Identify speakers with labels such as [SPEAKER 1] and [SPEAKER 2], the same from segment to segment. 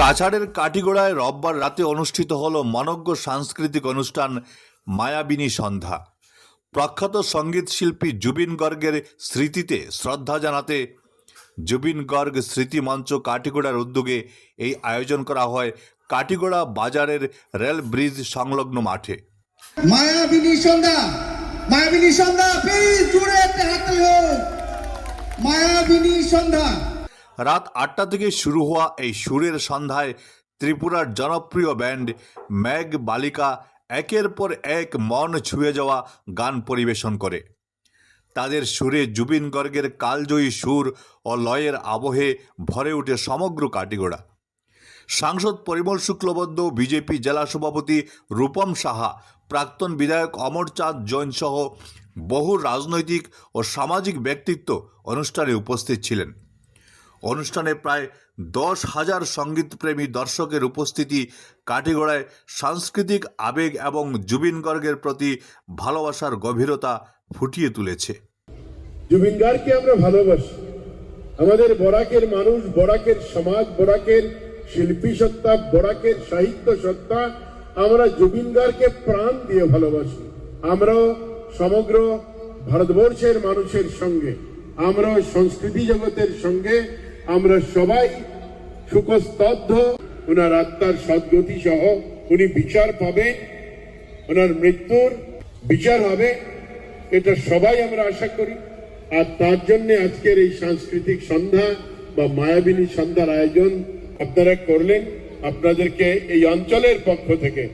[SPEAKER 1] কাছাড়ের কাটিগোড়ায় রোববার রাতে অনুষ্ঠিত হল মনজ্ঞ সাংস্কৃতিক অনুষ্ঠান মায়াবিনী সন্ধ্যা। প্রখ্যাত সংগীত শিল্পী জুবিন গর্গের স্মৃতিতে শ্রদ্ধা জানাতে জুবিন গর্গ স্মৃতি মঞ্চ কাটিগোড়ার উদ্যোগে এই আয়োজন করা হয় কাটিগোড়া বাজারের রেল ব্রিজ সংলগ্ন মাঠে।
[SPEAKER 2] মায়াবিনী সন্ধ্যা মায়াবিনী সন্ধ্যা প্লিজ একটা হোক মায়াবিনী সন্ধ্যা।
[SPEAKER 1] রাত আটটা থেকে শুরু হওয়া এই সুরের সন্ধ্যায় ত্রিপুরার জনপ্রিয় ব্যান্ড ম্যাগ বালিকা একের পর এক মন ছুঁয়ে যাওয়া গান পরিবেশন করে। তাদের সুরে জুবিন গর্গের কালজয়ী সুর ও লয়ের আবহে ভরে ওঠে সমগ্র কাটিগোড়া। সাংসদ পরিমল শুক্লবদ্ধ বিজেপি জেলা সভাপতি রূপম সাহা, প্রাক্তন বিধায়ক অমরচাঁদ জৈন সহ বহু রাজনৈতিক ও সামাজিক ব্যক্তিত্ব অনুষ্ঠানে উপস্থিত ছিলেন। অনুষ্ঠানে প্রায় দশ হাজার সঙ্গীতপ্রেমী দর্শকের উপস্থিতি, কাটিগড়ায় সাংস্কৃতিক আবেগ এবং জুবিন গর্গের প্রতি ভালোবাসার গভীরতা ফুটিয়ে তুলেছে।
[SPEAKER 3] জুবিন গার্গকে আমরা ভালোবাসি। আমাদের বরাকের মানুষ, বরাকের সমাজ, বরাকের শিল্পী সত্তা, বরাকের সাহিত্য সত্তা, আমরা জুবিন গার্গকে প্রাণ দিয়ে ভালোবাসি। আমরাও সমগ্র ভারতবর্ষের মানুষের সঙ্গে আমরা সংস্কৃতি জগতের সঙ্গে আমরা সবাই সুখস্তব্ধ। ওনার আত্মার সদ্গতি সহ উনি বিচার পাবেন, ওনার মৃত্যুর বিচার হবে, এটা সবাই আমরা আশা করি। আর তার জন্য আজকের এই সাংস্কৃতিক সন্ধ্যা বা মায়াবিনী সন্ধ্যার আয়োজন আপনারা করলেন। আপনাদেরকে এই অঞ্চলের পক্ষ থেকে,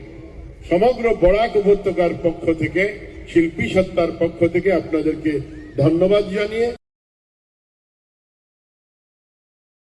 [SPEAKER 3] সমগ্র বরাক উপত্যকার পক্ষ থেকে, শিল্পী সত্তার পক্ষ থেকে আপনাদেরকে ধন্যবাদ জানিয়ে